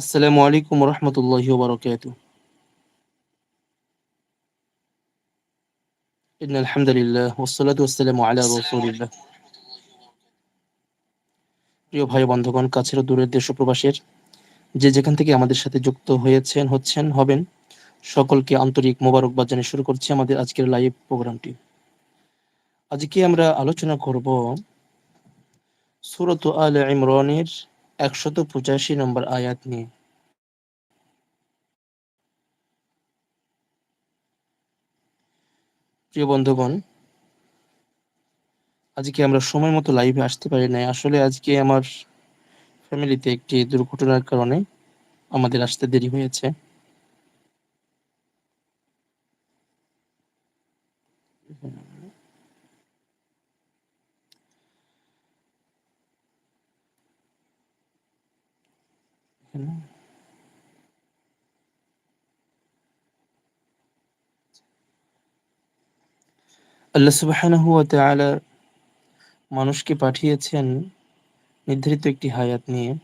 আসসালামু আলাইকুম রহমতুল্লাহি ওবরাকাতু ইন আলহামদুলিল্লাহ, ওসসালাতু ওয়াসসালামু আলা রাসূলিল্লাহ। প্রিয় ভাই বন্ধুগণ, কাছের দূরের দেশ প্রবাসের যে যেখান থেকে আমাদের সাথে যুক্ত হয়েছেন, হচ্ছেন, হবেন, সকলকে আন্তরিক মোবারকবাদ জানিয়ে শুরু করছি আমাদের আজকের লাইভ প্রোগ্রামটি। আজকে আমরা আলোচনা করব সুরত আল ইমরানের একশত পঁচাশি নম্বর আয়াত নিয়ে। প্রিয় বন্ধুগণ, আজকে আমরা সময় মতো লাইভে আসতে পারি নাই। আসলে আজকে আমার ফ্যামিলিতে একটি দুর্ঘটনার কারণে আমাদের আসতে দেরি হয়েছে। আল্লাহ সুবহানাহু ওয়া তাআলা মানুষকে পাঠিয়েছেন নির্ধারিত একটি হায়াত নিয়ে।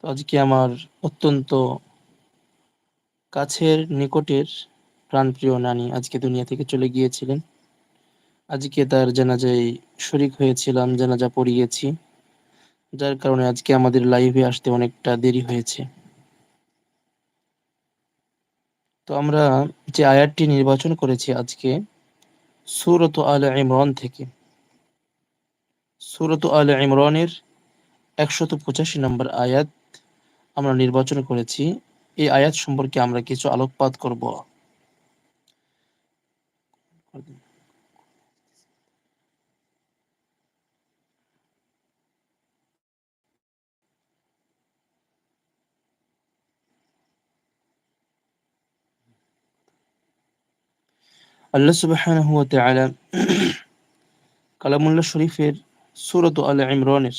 তো আজকে আমার অত্যন্ত কাছের, নিকটের প্রাণপ্রিয় নানি আজকে দুনিয়া থেকে চলে গিয়েছিলেন। আজকে তার জানাজায় শরিক হয়েছিলাম, জানাজা পড়িয়েছি। যার কারণে আজকে আমাদের লাইভে আসতে অনেকটা দেরি হয়েছে। তো আমরা যে আয়াতটি নির্বাচন করেছি আজকে, সুরত আল ইমরান থেকে। সুরত আল ইমরানের একশত পঁচাশি নম্বর আয়াত আমরা নির্বাচন করেছি। এই আয়াত সম্পর্কে আমরা কিছু আলোকপাত করব। আল্লাহ সুবহানাহু ওয়া তাআলা কালামুল্লাহ শরীফের সূরাত আল ইমরানের